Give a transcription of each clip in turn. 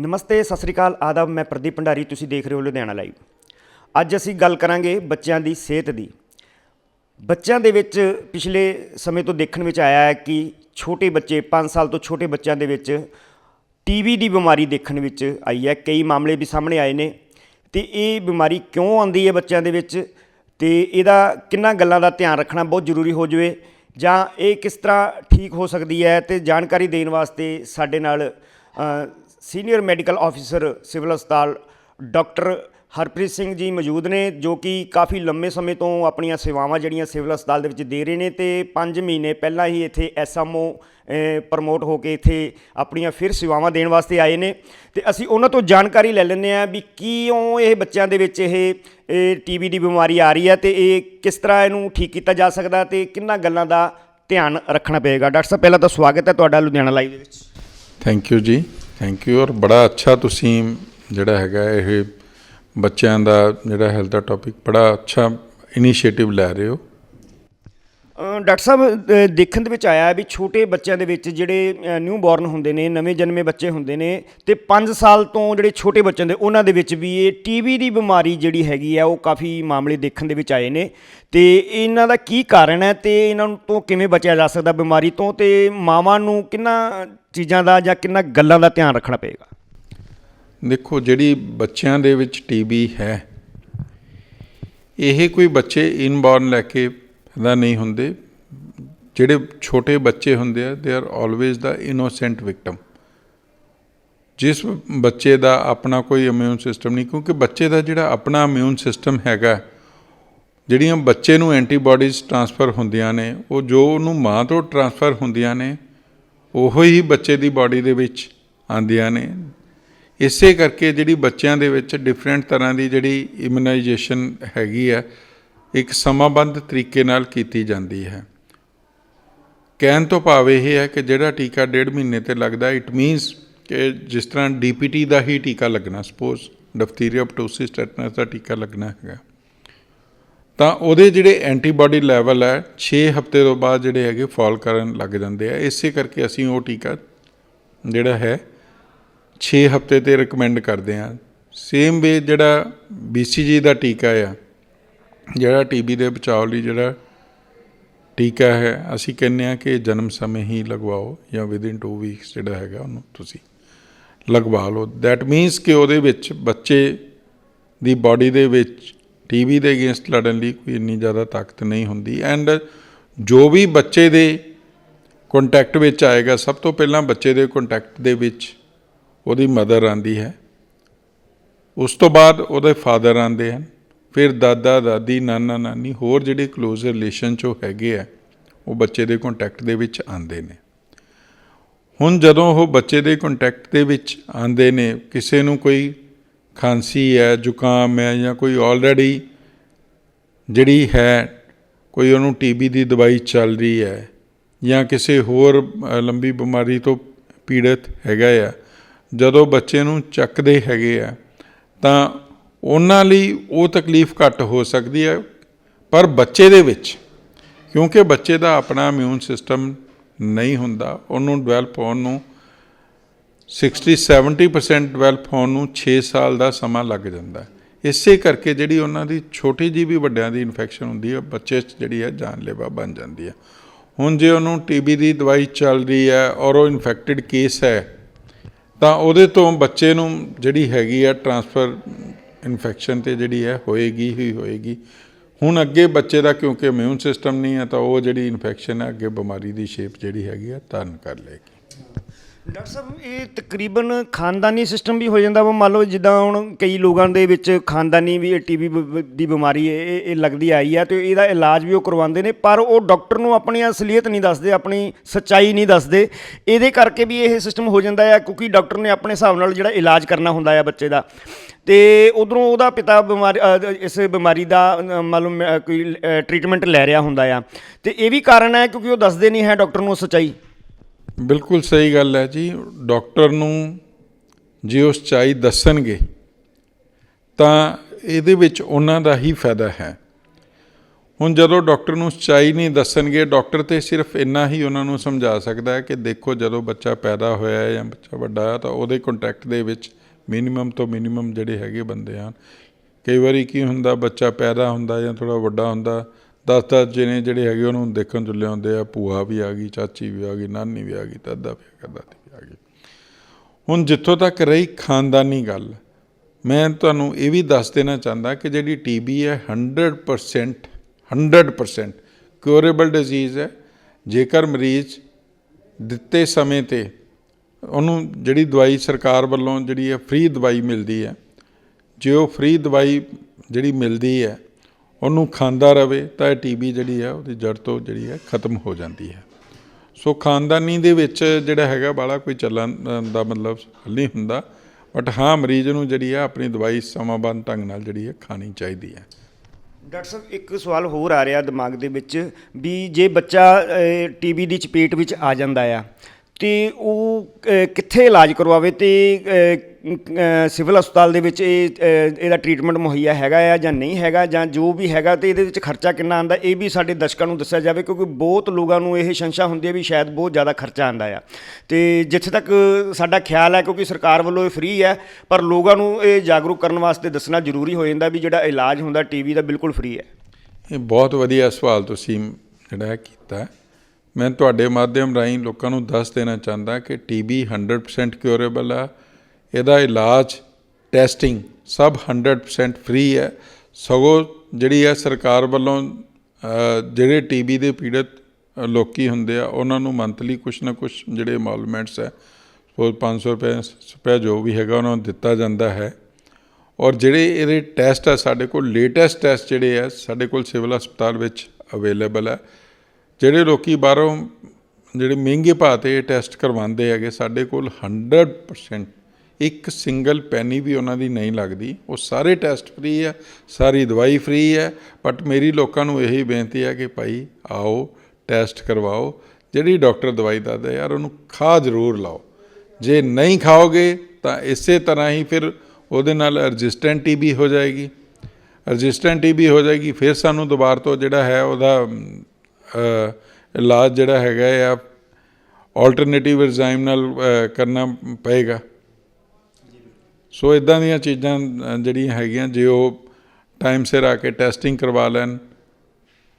ਨਮਸਤੇ, ਸਤਿ ਸ੍ਰੀ ਅਕਾਲ। ਆਦਾਬ, ਮੈਂ ਪ੍ਰਦੀਪ ਭੰਡਾਰੀ, ਤੁਸੀਂ ਦੇਖ ਰਹੇ ਹੋ ਲੁਧਿਆਣਾ ਲਾਈਵ। ਅੱਜ ਅਸੀਂ ਗੱਲ ਕਰਾਂਗੇ ਬੱਚਿਆਂ ਦੀ ਸਿਹਤ ਦੀ। ਬੱਚਿਆਂ ਦੇ ਵਿੱਚ ਪਿਛਲੇ ਸਮੇਂ ਤੋਂ ਦੇਖਣ ਵਿੱਚ ਆਇਆ ਹੈ ਕਿ ਛੋਟੇ ਬੱਚੇ 5 ਸਾਲ ਤੋਂ ਛੋਟੇ ਬੱਚਿਆਂ ਦੇ ਵਿੱਚ ਟੀਵੀ ਦੀ ਬਿਮਾਰੀ ਦੇਖਣ ਵਿੱਚ ਆਈ ਹੈ। ਕਈ ਮਾਮਲੇ ਵੀ ਸਾਹਮਣੇ ਆਏ ਨੇ। ਤੇ ਇਹ ਬਿਮਾਰੀ ਕਿਉਂ ਆਉਂਦੀ ਹੈ ਬੱਚਿਆਂ ਦੇ ਵਿੱਚ? ਤੇ ਇਹਦਾ ਕਿੰਨਾ ਗੱਲਾਂ ਦਾ ਧਿਆਨ ਰੱਖਣਾ ਬਹੁਤ ਜ਼ਰੂਰੀ ਹੋ ਜਾਵੇ? ਜਾਂ ਇਹ ਕਿਸ ਤਰ੍ਹਾਂ ਠੀਕ ਹੋ ਸਕਦੀ ਹੈ? ਤੇ ਜਾਣਕਾਰੀ ਦੇਣ ਵਾਸਤੇ ਸਾਡੇ ਨਾਲ ਸੀਨੀਅਰ ਮੈਡੀਕਲ ਆਫੀਸਰ ਸਿਵਲ ਹਸਪਤਾਲ ਡਾਕਟਰ ਹਰਪ੍ਰੀਤ ਸਿੰਘ ਜੀ ਮੌਜੂਦ ਨੇ, ਜੋ ਕਿ ਕਾਫੀ ਲੰਮੇ ਸਮੇਂ ਤੋਂ ਆਪਣੀਆਂ ਸੇਵਾਵਾਂ ਜਿਹੜੀਆਂ ਸਿਵਲ ਹਸਪਤਾਲ ਦੇ ਵਿੱਚ ਦੇ ਰਹੇ ਨੇ ਤੇ 5 ਮਹੀਨੇ ਪਹਿਲਾਂ ਹੀ ਇੱਥੇ ਐਸਐਮਓ ਪ੍ਰਮੋਟ ਹੋ ਕੇ ਇੱਥੇ ਆਪਣੀਆਂ ਫਿਰ ਸੇਵਾਵਾਂ ਦੇਣ ਵਾਸਤੇ ਆਏ ਨੇ। ਤੇ ਅਸੀਂ ਉਹਨਾਂ ਤੋਂ ਜਾਣਕਾਰੀ ਲੈ ਲੈਂਦੇ ਆ ਵੀ ਕਿਉਂ ਇਹ ਬੱਚਿਆਂ ਦੇ ਵਿੱਚ ਇਹ ਇਹ ਟੀਵੀ ਦੀ ਬਿਮਾਰੀ ਆ ਰਹੀ ਹੈ ਤੇ ਇਹ ਕਿਸ ਤਰ੍ਹਾਂ ਇਹਨੂੰ ਠੀਕ ਕੀਤਾ ਜਾ ਸਕਦਾ ਤੇ ਕਿੰਨਾ ਗੱਲਾਂ ਦਾ ਧਿਆਨ ਰੱਖਣਾ ਪਏਗਾ। ਡਾਕਟਰ ਸਾਹਿਬ, ਪਹਿਲਾਂ ਤਾਂ ਸਵਾਗਤ ਹੈ ਤੁਹਾਡਾ ਲੁਧਿਆਣਾ ਲਾਈਵ ਦੇ ਵਿੱਚ। ਥੈਂਕ ਯੂ ਜੀ। ਥੈਂਕ ਯੂ ਔਰ ਬੜਾ ਅੱਛਾ ਤੁਸੀਂ ਜਿਹੜਾ ਹੈਗਾ ਇਹ ਬੱਚਿਆਂ ਦਾ ਜਿਹੜਾ ਹੈਲਥ ਦਾ ਟੌਪਿਕ ਬੜਾ ਅੱਛਾ ਇਨੀਸ਼ੀਏਟਿਵ ਲੈ ਰਹੇ ਹੋ। ਡਾਕਟਰ ਸਾਹਿਬ ਦੇਖਣ ਦੇ ਵਿੱਚ ਆਇਆ ਵੀ ਛੋਟੇ ਬੱਚਿਆਂ ਦੇ ਵਿੱਚ ਜਿਹੜੇ ਨਿਊ ਬੋਰਨ ਹੁੰਦੇ ਨੇ, ਨਵੇਂ ਜਨਮੇ ਬੱਚੇ ਹੁੰਦੇ ਨੇ ਤੇ 5 ਸਾਲ ਤੋਂ ਜਿਹੜੇ ਛੋਟੇ ਬੱਚੇ ਹੁੰਦੇ, ਉਹਨਾਂ ਦੇ ਵਿੱਚ ਵੀ ਇਹ ਟੀਵੀ ਦੀ ਬਿਮਾਰੀ ਜਿਹੜੀ ਹੈਗੀ ਆ, ਉਹ ਕਾਫੀ ਮਾਮਲੇ ਦੇਖਣ ਦੇ ਵਿੱਚ ਆਏ ਨੇ ਤੇ ਇਹਨਾਂ ਦਾ ਕੀ ਕਾਰਨ ਹੈ ਤੇ ਇਹਨਾਂ ਤੋਂ ਕਿਵੇਂ ਬਚਿਆ ਜਾ ਸਕਦਾ ਬਿਮਾਰੀ ਤੋਂ ਤੇ ਮਾਵਾਂ ਨੂੰ ਕਿੰਨਾ ਚੀਜ਼ਾਂ ਦਾ ਜਾਂ ਕਿੰਨਾ ਗੱਲਾਂ ਦਾ ਧਿਆਨ ਰੱਖਣਾ ਪਏਗਾ? ਦੇਖੋ, ਜਿਹੜੀ ਬੱਚਿਆਂ ਦੇ ਵਿੱਚ ਟੀਬੀ ਹੈ, ਇਹ ਕੋਈ ਬੱਚੇ ਇਨਬੋਰਨ ਲੈ ਕੇ ਪੈਦਾ ਨਹੀਂ ਹੁੰਦੇ। ਜਿਹੜੇ ਛੋਟੇ ਬੱਚੇ ਹੁੰਦੇ ਆ they are always the innocent victim ਜਿਸ ਬੱਚੇ ਦਾ ਆਪਣਾ ਕੋਈ ਇਮਿਊਨ ਸਿਸਟਮ ਨਹੀਂ, ਕਿਉਂਕਿ ਬੱਚੇ ਦਾ ਜਿਹੜਾ ਆਪਣਾ ਇਮਿਊਨ ਸਿਸਟਮ ਹੈਗਾ, ਜਿਹੜੀਆਂ ਬੱਚੇ ਨੂੰ ਐਂਟੀਬਾਡੀਜ਼ ਟਰਾਂਸਫਰ ਹੁੰਦੀਆਂ ਨੇ, ਉਹ ਜੋ ਉਹਨੂੰ ਮਾਂ ਤੋਂ ਟਰਾਂਸਫਰ ਹੁੰਦੀਆਂ ਨੇ, ਉਹੋ ਹੀ ਬੱਚੇ ਦੀ ਬਾਡੀ ਦੇ ਵਿੱਚ ਆਉਂਦੀਆਂ ਨੇ। ਇਸੇ ਕਰਕੇ ਜਿਹੜੀ ਬੱਚਿਆਂ ਦੇ ਵਿੱਚ ਡਿਫਰੈਂਟ ਤਰ੍ਹਾਂ ਦੀ ਜਿਹੜੀ ਇਮਿਊਨਾਈਜੇਸ਼ਨ ਹੈਗੀ ਹੈ ਇੱਕ ਸਮਾਬੱਧ ਤਰੀਕੇ ਨਾਲ ਕੀਤੀ ਜਾਂਦੀ ਹੈ। ਕਹਿਣ ਤੋਂ ਭਾਵ ਇਹ ਹੈ ਕਿ ਜਿਹੜਾ ਟੀਕਾ ਡੇਢ ਮਹੀਨੇ ਤੇ ਲੱਗਦਾ ਇਟ ਮੀਨਸ ਕਿ ਜਿਸ ਤਰ੍ਹਾਂ ਡੀਪੀਟੀ ਦਾ ਹੀ ਟੀਕਾ ਲੱਗਣਾ ਸਪੋਜ਼ ਡਿਫਥੀਰੀਆ ਪਟੋਸਿਸ ਟੈਟਨਸ ਦਾ ਟੀਕਾ ਲੱਗਣਾ ਹੈਗਾ। ਤਾਂ ਉਹਦੇ ਜਿਹੜੇ ਐਂਟੀਬਾਡੀ ਲੈਵਲ ਹੈ 6 ਹਫ਼ਤੇ ਤੋਂ ਬਾਅਦ ਜਿਹੜੇ ਹੈਗੇ ਫਾਲ ਕਰਨ ਲੱਗ ਜਾਂਦੇ ਆ। ਇਸੇ ਕਰਕੇ ਅਸੀਂ ਉਹ ਟੀਕਾ ਜਿਹੜਾ ਹੈ 6 ਹਫ਼ਤੇ ਤੇ ਰეკਮੈਂਡ ਕਰਦੇ ਆ ਸੇਮ ਵੇ ਜਿਹੜਾ BCG ਦਾ ਟੀਕਾ ਆ ਜਿਹੜਾ ਟੀਬੀ ਦੇ ਬਚਾਓ ਲਈ ਜਿਹੜਾ ਟੀਕਾ ਹੈ, ਅਸੀਂ ਕਹਿੰਦੇ ਆ ਕਿ ਜਨਮ ਸਮੇਂ ਹੀ ਲਗਵਾਓ ਜਾਂ ਵਿਦਿਨ 2 ਵੀਕਸ ਜਿਹੜਾ ਹੈਗਾ ਉਹਨੂੰ ਤੁਸੀਂ ਲਗਵਾ ਲਓ। ਦੈਟ ਮੀਨਸ ਕਿ ਉਹਦੇ ਵਿੱਚ ਬੱਚੇ ਦੀ ਬਾਡੀ ਦੇ ਵਿੱਚ ਟੀਬੀ ਦੇ ਅਗੇਂਸਟ ਲੜਨ ਲਈ ਕੋਈ ਇੰਨੀ ਜ਼ਿਆਦਾ ਤਾਕਤ ਨਹੀਂ ਹੁੰਦੀ। ਐਂਡ ਜੋ ਵੀ ਬੱਚੇ ਦੇ ਕੰਟੈਕਟ ਵਿੱਚ ਆਏਗਾ, ਸਭ ਤੋਂ ਪਹਿਲਾਂ ਬੱਚੇ ਦੇ ਕੰਟੈਕਟ ਦੇ ਵਿੱਚ ਉਹਦੀ ਮਦਰ ਆਂਦੀ ਹੈ। ਉਸ ਤੋਂ ਬਾਅਦ ਉਹਦੇ ਫਾਦਰ ਆਂਦੇ ਹਨ। ਫਿਰ ਦਾਦਾ, ਦਾਦੀ, ਨਾਨਾ, ਨਾਨੀ ਹੋਰ ਜਿਹੜੇ ক্লোਜ਼ ਰਿਲੇਸ਼ਨ ਚੋਂ ਹੈਗੇ ਆ, ਉਹ ਬੱਚੇ ਦੇ ਕੰਟੈਕਟ ਦੇ ਵਿੱਚ ਆਉਂਦੇ ਨੇ। ਹੁਣ ਜਦੋਂ ਉਹ ਬੱਚੇ ਦੇ ਕੰਟੈਕਟ ਦੇ ਵਿੱਚ ਆਉਂਦੇ ਨੇ, ਕਿਸੇ ਨੂੰ ਕੋਈ ਖਾਂਸੀ ਹੈ, ਜ਼ੁਕਾਮ ਹੈ ਜਾਂ ਕੋਈ ਆਲਰੇਡੀ ਜਿਹੜੀ ਹੈ, ਕੋਈ ਉਹਨੂੰ ਟੀਬੀ ਦੀ ਦਵਾਈ ਚੱਲ ਰਹੀ ਹੈ ਜਾਂ ਕਿਸੇ ਹੋਰ ਲੰਬੀ ਬਿਮਾਰੀ ਤੋਂ ਪੀੜਤ ਹੈਗਾ ਆ, ਜਦੋਂ ਬੱਚੇ ਨੂੰ ਚੱਕਦੇ ਹੈਗੇ ਆ, ਤਾਂ ਉਹਨਾਂ ਲਈ ਉਹ ਤਕਲੀਫ ਘੱਟ ਹੋ ਸਕਦੀ ਹੈ, ਪਰ ਬੱਚੇ ਦੇ ਵਿੱਚ, ਕਿਉਂਕਿ ਬੱਚੇ ਦਾ ਆਪਣਾ ਇਮਿਊਨ ਸਿਸਟਮ ਨਹੀਂ ਹੁੰਦਾ, ਉਹਨੂੰ ਡਿਵੈਲਪ ਹੋਣ ਨੂੰ 60 70% ਡਿਵੈਲਪ ਹੋਣ ਨੂੰ 6 ਸਾਲ ਦਾ ਸਮਾਂ ਲੱਗ ਜਾਂਦਾ ਇਸੇ ਕਰਕੇ ਜਿਹੜੀ ਉਹਨਾਂ ਦੀ ਛੋਟੀ ਜੀ ਵੀ ਵੱਡਿਆਂ ਦੀ ਇਨਫੈਕਸ਼ਨ ਹੁੰਦੀ ਹੈ, ਬੱਚੇ 'ਚ ਜਿਹੜੀ ਹੈ ਜਾਨਲੇਵਾ ਬਣ ਜਾਂਦੀ ਹੈ। ਹੁਣ ਜੇ ਉਹਨੂੰ ਟੀਬੀ ਦੀ ਦਵਾਈ ਚੱਲ ਰਹੀ ਹੈ ਔਰ ਉਹ ਇਨਫੈਕਟਿਡ ਕੇਸ ਹੈ, ਤਾਂ ਉਹਦੇ ਤੋਂ ਬੱਚੇ ਨੂੰ ਜਿਹੜੀ ਹੈਗੀ ਆ ਟਰਾਂਸਫਰ ਇਨਫੈਕਸ਼ਨ ਤੇ ਜਿਹੜੀ ਹੈ ਹੋਏਗੀ ਹੀ ਹੋਏਗੀ। ਹੁਣ ਅੱਗੇ ਬੱਚੇ ਦਾ ਕਿਉਂਕਿ ਇਮਿਊਨ ਸਿਸਟਮ ਨਹੀਂ ਹੈ ਤਾਂ ਉਹ ਜਿਹੜੀ ਇਨਫੈਕਸ਼ਨ ਹੈ ਅੱਗੇ ਬਿਮਾਰੀ ਦੀ ਸ਼ੇਪ ਜਿਹੜੀ ਹੈਗੀ ਆ ਧਾਰਨ ਕਰ ਲਏਗੀ। ਡਾਕਟਰ ਸਾਹਿਬ ਇਹ ਤਕਰੀਬਨ ਖਾਨਦਾਨੀ ਸਿਸਟਮ ਵੀ ਹੋ ਜਾਂਦਾ ਵਾ। ਮੰਨ ਲਓ ਜਿੱਦਾਂ ਹੁਣ ਕਈ ਲੋਕਾਂ ਦੇ ਵਿੱਚ ਖਾਨਦਾਨੀ ਵੀ ਟੀਬੀ ਦੀ ਬਿਮਾਰੀ ਇਹ ਇਹ ਲੱਗਦੀ ਆਈ ਆ ਤੇ ਇਹਦਾ ਇਲਾਜ ਵੀ ਉਹ ਕਰਵਾਉਂਦੇ ਨੇ ਪਰ ਉਹ ਡਾਕਟਰ ਨੂੰ ਆਪਣੀ ਅਸਲੀਅਤ ਨਹੀਂ ਦੱਸਦੇ ਆਪਣੀ ਸੱਚਾਈ ਨਹੀਂ ਦੱਸਦੇ। ਇਹਦੇ ਕਰਕੇ ਵੀ ਇਹ ਸਿਸਟਮ ਹੋ ਜਾਂਦਾ ਆ ਕਿਉਂਕਿ ਡਾਕਟਰ ਨੇ ਆਪਣੇ ਹਿਸਾਬ ਨਾਲ ਜਿਹੜਾ ਇਲਾਜ ਕਰਨਾ ਹੁੰਦਾ ਆ ਬੱਚੇ ਦਾ। ਤੇ ਉਧਰੋਂ ਉਹਦਾ ਪਿਤਾ ਬਿਮਾਰੀ ਇਸ ਬਿਮਾਰੀ ਦਾ ਅ, ਮੰਨ ਲਓ ਮ- ਕੋਈ ਟ੍ਰੀਟਮੈਂਟ ਲੈ ਰਿਹਾ ਹੁੰਦਾ ਆ। ਤੇ ਇਹ ਵੀ ਕਾਰਨ ਹੈ ਕਿਉਂਕਿ ਉਹ ਦੱਸਦੇ ਨਹੀਂ ਹੈ ਡਾਕਟਰ ਨੂੰ ਸੱਚਾਈ। ਬਿਲਕੁਲ ਸਹੀ ਗੱਲ ਹੈ ਜੀ। ਡਾਕਟਰ ਨੂੰ ਜੇ ਉਸ ਚਾਈ ਦੱਸਣਗੇ, ਤਾਂ ਇਹਦੇ ਵਿੱਚ ਉਹਨਾਂ ਦਾ ਹੀ ਫਾਇਦਾ ਹੈ। ਹੁਣ ਜਦੋਂ ਡਾਕਟਰ ਨੂੰ ਸੱਚਾਈ ਨਹੀਂ ਦੱਸਣਗੇ, ਡਾਕਟਰ ਤੇ ਸਿਰਫ ਇੰਨਾ ਹੀ ਉਹਨਾਂ ਨੂੰ ਸਮਝਾ ਸਕਦਾ ਹੈ ਕਿ ਦੇਖੋ ਜਦੋਂ ਬੱਚਾ ਪੈਦਾ ਹੋਇਆ ਹੈ ਜਾਂ ਬੱਚਾ ਵੱਡਾ ਹੈ, ਤਾਂ ਉਹਦੇ ਕੰਟੈਕਟ ਦੇ ਵਿੱਚ ਮਿਨੀਮਮ ਤੋਂ ਮਿਨੀਮਮ ਜਿਹੜੇ ਹੈਗੇ ਬੰਦੇ ਹਨ। ਕਈ ਵਾਰੀ ਕੀ ਹੁੰਦਾ, ਬੱਚਾ ਪੈਦਾ ਹੁੰਦਾ ਜਾਂ ਥੋੜਾ ਵੱਡਾ ਹੁੰਦਾ ਦਸ ਦਸ ਜਣੇ ਜਿਹੜੇ ਹੈਗੇ ਉਹਨੂੰ ਦੇਖਣ ਚੁੱਲੇ ਹੁੰਦੇ ਆ, ਭੂਆ ਵੀ ਆ ਗਈ, ਚਾਚੀ ਵੀ ਆ ਗਈ, ਨਾਨੀ ਵੀ ਆ ਗਈ, ਦਾਦਾ ਵੀ ਆ ਗਿਆ ਦਾਦੀ ਵੀ ਆ ਗਈ। ਹੁਣ ਜਿੱਥੋਂ ਤੱਕ ਰਹੀ ਖਾਨਦਾਨੀ ਗੱਲ, ਮੈਂ ਤੁਹਾਨੂੰ ਇਹ ਵੀ ਦੱਸ ਦੇਣਾ ਚਾਹੁੰਦਾ ਕਿ ਜਿਹੜੀ ਟੀਬੀ ਹੈ 100% 100% ਕਿਉਰੇਬਲ ਡਿਜ਼ੀਜ਼ ਹੈ। ਜੇਕਰ ਮਰੀਜ਼ ਦਿੱਤੇ ਸਮੇਂ ਤੇ ਉਹਨੂੰ ਜਿਹੜੀ ਦਵਾਈ ਸਰਕਾਰ ਵੱਲੋਂ ਜਿਹੜੀ ਹੈ ਫ੍ਰੀ ਦਵਾਈ ਮਿਲਦੀ ਹੈ, ਜੇ ਉਹ ਫ੍ਰੀ ਦਵਾਈ ਜਿਹੜੀ ਮਿਲਦੀ ਹੈ ਉਹਨੂੰ ਖਾਂਦਾ ਰਵੇ ਤਾਂ ਇਹ ਟੀਬੀ ਜਿਹੜੀ ਹੈ ਉਹਦੀ ਜੜ ਤੋਂ ਜਿਹੜੀ ਹੈ ਖਤਮ ਹੋ ਜਾਂਦੀ ਹੈ। ਸੋ ਖਾਨਦਾਨੀ ਦੇ ਵਿੱਚ ਜਿਹੜਾ ਹੈਗਾ ਬਾਲਾ ਕੋਈ ਚੱਲਣ ਦਾ ਮਤਲਬ ਹੱਲ ਨਹੀਂ ਹੁੰਦਾ ਬਟ ਹਾਂ, ਮਰੀਜ਼ ਨੂੰ ਜਿਹੜੀ ਹੈ ਆਪਣੀ ਦਵਾਈ ਸਮਾਂਬੱਧ ਢੰਗ ਨਾਲ ਜਿਹੜੀ ਹੈ ਖਾਣੀ ਚਾਹੀਦੀ ਹੈ। ਡਾਕਟਰ ਸਾਹਿਬ, ਇੱਕ ਸਵਾਲ ਹੋਰ ਆ ਰਿਹਾ ਦਿਮਾਗ ਦੇ ਵਿੱਚ ਵੀ ਜੇ ਬੱਚਾ ਟੀਬੀ ਦੀ ਚਪੇਟ ਵਿੱਚ ਆ ਜਾਂਦਾ ਆ ਤੇ ਉਹ ਕਿੱਥੇ ਇਲਾਜ ਕਰਵਾਵੇ ਤੇ ਸਿਵਲ ਹਸਪਤਾਲ ਦੇ ਵਿੱਚ ਇਹ ਇਹਦਾ ਟ੍ਰੀਟਮੈਂਟ ਮੁਹੱਈਆ ਹੈਗਾ ਆ ਜਾਂ ਨਹੀਂ ਹੈਗਾ ਜਾਂ ਜੋ ਵੀ ਹੈਗਾ ਤੇ ਇਹਦੇ ਵਿੱਚ ਖਰਚਾ ਕਿੰਨਾ ਆਂਦਾ ਇਹ ਵੀ ਸਾਡੇ ਦਰਸ਼ਕਾਂ ਨੂੰ ਦੱਸਿਆ ਜਾਵੇ ਕਿਉਂਕਿ ਬਹੁਤ ਲੋਕਾਂ ਨੂੰ ਇਹ ਸ਼ੰਸ਼ਾ ਹੁੰਦੀ ਹੈ ਵੀ ਸ਼ਾਇਦ ਬਹੁਤ ਜ਼ਿਆਦਾ ਖਰਚਾ ਆਂਦਾ ਆ। ਤੇ ਜਿੱਥੇ ਤੱਕ ਸਾਡਾ ਖਿਆਲ ਹੈ ਕਿਉਂਕਿ ਸਰਕਾਰ ਵੱਲੋਂ ਇਹ ਫ੍ਰੀ ਹੈ, ਪਰ ਲੋਕਾਂ ਨੂੰ ਇਹ ਜਾਗਰੂਕ ਕਰਨ ਵਾਸਤੇ ਦੱਸਣਾ ਜ਼ਰੂਰੀ ਹੋ ਜਾਂਦਾ ਵੀ ਜਿਹੜਾ ਇਲਾਜ ਹੁੰਦਾ ਟੀਬੀ ਦਾ ਬਿਲਕੁਲ ਫ੍ਰੀ ਹੈ। ਇਹ ਬਹੁਤ ਵਧੀਆ ਸਵਾਲ ਤੁਸੀਂ ਜਿਹੜਾ ਕੀਤਾ। ਮੈਂ ਤੁਹਾਡੇ ਮਾਧਿਅਮ ਰਾਹੀਂ ਲੋਕਾਂ ਨੂੰ ਦੱਸ ਦੇਣਾ ਚਾਹੁੰਦਾ ਕਿ ਟੀਬੀ 100% ਕਿਉਰੇਬਲ ਆ। ਇਹਦਾ ਇਲਾਜ ਟੈਸਟਿੰਗ ਸਭ 100% ਫ੍ਰੀ ਹੈ। ਸਗੋਂ ਜਿਹੜੀ ਹੈ ਸਰਕਾਰ ਵੱਲੋਂ ਅ, ਜਿਹੜੇ ਟੀਬੀ ਦੇ ਪੀੜਤ ਅ, ਲੋਕੀ ਹੁੰਦੇ ਆ ਉਹਨਾਂ ਨੂੰ ਮੰਥਲੀ ਕੁਛ ਨਾ ਕੁਛ ਜਿਹੜੇ ਇਨਵੋਲਵਮੈਂਟਸ ਹੈ ਸਪੋਜ਼ 500 ਰੁਪਏ ਰੁਪਏ ਜੋ ਵੀ ਹੈਗਾ ਉਹਨਾਂ ਨੂੰ ਦਿੱਤਾ ਜਾਂਦਾ ਹੈ। ਔਰ ਜਿਹੜੇ ਇਹਦੇ ਟੈਸਟ ਆ ਸਾਡੇ ਕੋਲ ਲੇਟੈਸਟ ਟੈਸਟ ਜਿਹੜੇ ਆ ਸਾਡੇ ਕੋਲ ਸਿਵਲ ਹਸਪਤਾਲ ਵਿੱਚ ਅਵੇਲੇਬਲ ਹੈ ਜਿਹੜੇ ਲੋਕੀ ਬਾਹਰੋਂ ਜਿਹੜੇ ਮਹਿੰਗੇ ਭਾਅ ਤੇ ਇਹ ਟੈਸਟ ਕਰਵਾਉਂਦੇ ਹੈਗੇ, ਸਾਡੇ ਕੋਲ 100% ਇੱਕ ਸਿੰਗਲ ਪੈਨੀ ਵੀ ਉਹਨਾਂ ਦੀ ਨਹੀਂ ਲੱਗਦੀ। ਉਹ ਸਾਰੇ ਟੈਸਟ ਫ੍ਰੀ ਹੈ ਸਾਰੀ ਦਵਾਈ ਫ੍ਰੀ ਹੈ ਬਟ ਮੇਰੀ ਲੋਕਾਂ ਨੂੰ ਇਹੀ ਬੇਨਤੀ ਹੈ ਕਿ ਭਾਈ ਆਓ ਟੈਸਟ ਕਰਵਾਓ। ਜਿਹੜੀ ਡਾਕਟਰ ਦਵਾਈ ਦੱਸਦਾ ਯਾਰ, ਉਹਨੂੰ ਖਾ ਜ਼ਰੂਰ ਲਾਓ। ਜੇ ਨਹੀਂ ਖਾਓਗੇ ਤਾਂ ਇਸੇ ਤਰ੍ਹਾਂ ਹੀ ਫਿਰ ਉਹਦੇ ਨਾਲ ਰੈਜ਼ਿਸਟੈਂਟ ਟੀਬੀ ਹੋ ਜਾਏਗੀ। ਰੈਜ਼ਿਸਟੈਂਟ ਟੀਬੀ ਹੋ ਜਾਏਗੀ, ਫਿਰ ਸਾਨੂੰ ਦੁਬਾਰਾ ਤੋਂ ਜਿਹੜਾ ਹੈ ਉਹਦਾ ਇਲਾਜ ਜਿਹੜਾ ਹੈਗਾ ਆ ਆਲਟਰਨੇਟਿਵ ਐਂਜ਼ਾਈਮ ਨਾਲ ਕਰਨਾ ਪਏਗਾ। ਸੋ ਇਦਾਂ ਦੀਆਂ ਚੀਜ਼ਾਂ ਜਿਹੜੀਆਂ ਹੈਗੀਆਂ, ਜੇ ਉਹ ਟਾਈਮ ਸਿਰ ਆ ਕੇ ਟੈਸਟਿੰਗ ਕਰਵਾ ਲੈਣ,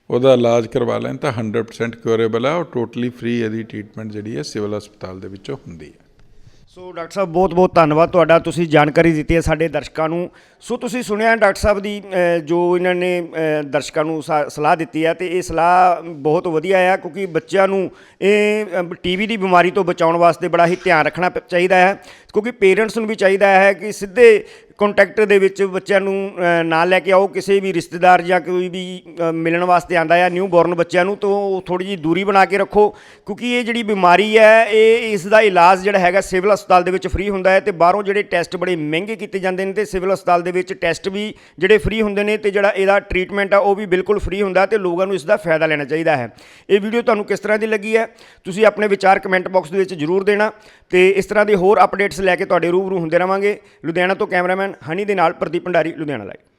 ਉਹਦਾ ਇਲਾਜ ਕਰਵਾ ਲੈਣ, ਤਾਂ 100% ਕਿਉਰੇਬਲ ਆ ਔਰ ਟੋਟਲੀ ਫ੍ਰੀ ਇਹਦੀ ਟ੍ਰੀਟਮੈਂਟ ਜਿਹੜੀ ਹੈ ਸਿਵਲ ਹਸਪਤਾਲ ਦੇ ਵਿੱਚੋਂ ਹੁੰਦੀ ਹੈ। ਸੋ ਡਾਕਟਰ ਸਾਹਿਬ, ਬਹੁਤ ਬਹੁਤ ਧੰਨਵਾਦ ਤੁਹਾਡਾ, ਤੁਸੀਂ ਜਾਣਕਾਰੀ ਦਿੱਤੀ ਹੈ ਸਾਡੇ ਦਰਸ਼ਕਾਂ ਨੂੰ। ਸੋ ਤੁਸੀਂ ਸੁਣਿਆ ਡਾਕਟਰ ਸਾਹਿਬ ਦੀ ਜੋ ਇਹਨਾਂ ਨੇ ਦਰਸ਼ਕਾਂ ਨੂੰ ਸਲਾਹ ਦਿੱਤੀ ਹੈ ਤੇ ਇਹ ਸਲਾਹ ਬਹੁਤ ਵਧੀਆ ਆ ਕਿਉਂਕਿ ਬੱਚਿਆਂ ਨੂੰ ਇਹ ਟੀਵੀ ਦੀ ਬਿਮਾਰੀ ਤੋਂ ਬਚਾਉਣ ਵਾਸਤੇ ਬੜਾ ਹੀ ਧਿਆਨ ਰੱਖਣਾ ਪ- ਚਾਹੀਦਾ ਹੈ। ਕਿਉਂਕਿ ਪੇਰੈਂਟਸ ਨੂੰ ਵੀ ਚਾਹੀਦਾ ਹੈ ਕਿ ਸਿੱਧੇ ਕੰਟੈਕਟ ਦੇ ਵਿੱਚ ਬੱਚਿਆਂ ਨੂੰ ਅ, ਨਾ ਲੈ ਕੇ ਆਓ ਕਿਸੇ ਵੀ ਰਿਸ਼ਤੇਦਾਰ ਜਾਂ ਕੋਈ ਵੀ ਮਿਲਣ ਵਾਸਤੇ ਆਂਦਾ ਹੈ ਨਿਊ ਬੋਰਨ ਬੱਚਿਆਂ ਨੂੰ ਤਾਂ ਉਹ ਥੋੜੀ ਜੀ ਦੂਰੀ ਬਣਾ ਕੇ ਰੱਖੋ ਕਿਉਂਕਿ ਇਹ ਜਿਹੜੀ ਬਿਮਾਰੀ ਹੈ ਇਹ ਇਸ ਦਾ ਇਲਾਜ ਜਿਹੜਾ ਹੈਗਾ ਸਿਵਲ ਹਸਪਤਾਲ ਦੇ ਵਿੱਚ ਫ੍ਰੀ ਹੁੰਦਾ ਹੈ ਤੇ ਬਾਹਰੋਂ ਜਿਹੜੇ ਟੈਸਟ ਬੜੇ ਮਹਿੰਗੇ ਕੀਤੇ ਜਾਂਦੇ ਨੇ ਤੇ ਸਿਵਲ ਹਸਪਤਾਲ ਦੇ ਵਿੱਚ ਟੈਸਟ ਵੀ ਜਿਹੜੇ ਫ੍ਰੀ ਹੁੰਦੇ ਨੇ ਤੇ ਜਿਹੜਾ ਇਹਦਾ ਟ੍ਰੀਟਮੈਂਟ ਆ ਉਹ ਵੀ ਬਿਲਕੁਲ ਫ੍ਰੀ ਹੁੰਦਾ ਤੇ ਲੋਕਾਂ ਨੂੰ ਇਸ ਦਾ ਫਾਇਦਾ ਲੈਣਾ ਚਾਹੀਦਾ ਹੈ। ਇਹ ਵੀਡੀਓ ਤੁਹਾਨੂੰ ਕਿਸ ਤਰ੍ਹਾਂ ਦੀ ਲੱਗੀ ਹੈ? ਤੁਸੀਂ ਆਪਣੇ ਵਿਚਾਰ ਕਮੈਂਟ ਬਾਕਸ ਦੇ ਵਿੱਚ ਜ਼ਰੂਰ ਦੇਣਾ ਤੇ ਇਸ ਤਰ੍ਹਾਂ ਦੇ ਹੋਰ ਅਪਡੇਟਸ ਲੈ ਕੇ ਤੁਹਾਡੇ ਰੂਬਰੂ ਹੁੰਦੇ ਰਵਾਂਗੇ। ਲੁਧਿਆਣਾ ਤੋਂ ਕੈਮਰਾਮੈਨ ਹਨੀ ਦੇ ਨਾਲ ਪ੍ਰਦੀਪ ਭੰਡਾਰੀ ਲੁਧਿਆਣਾ ਲਾਈਵ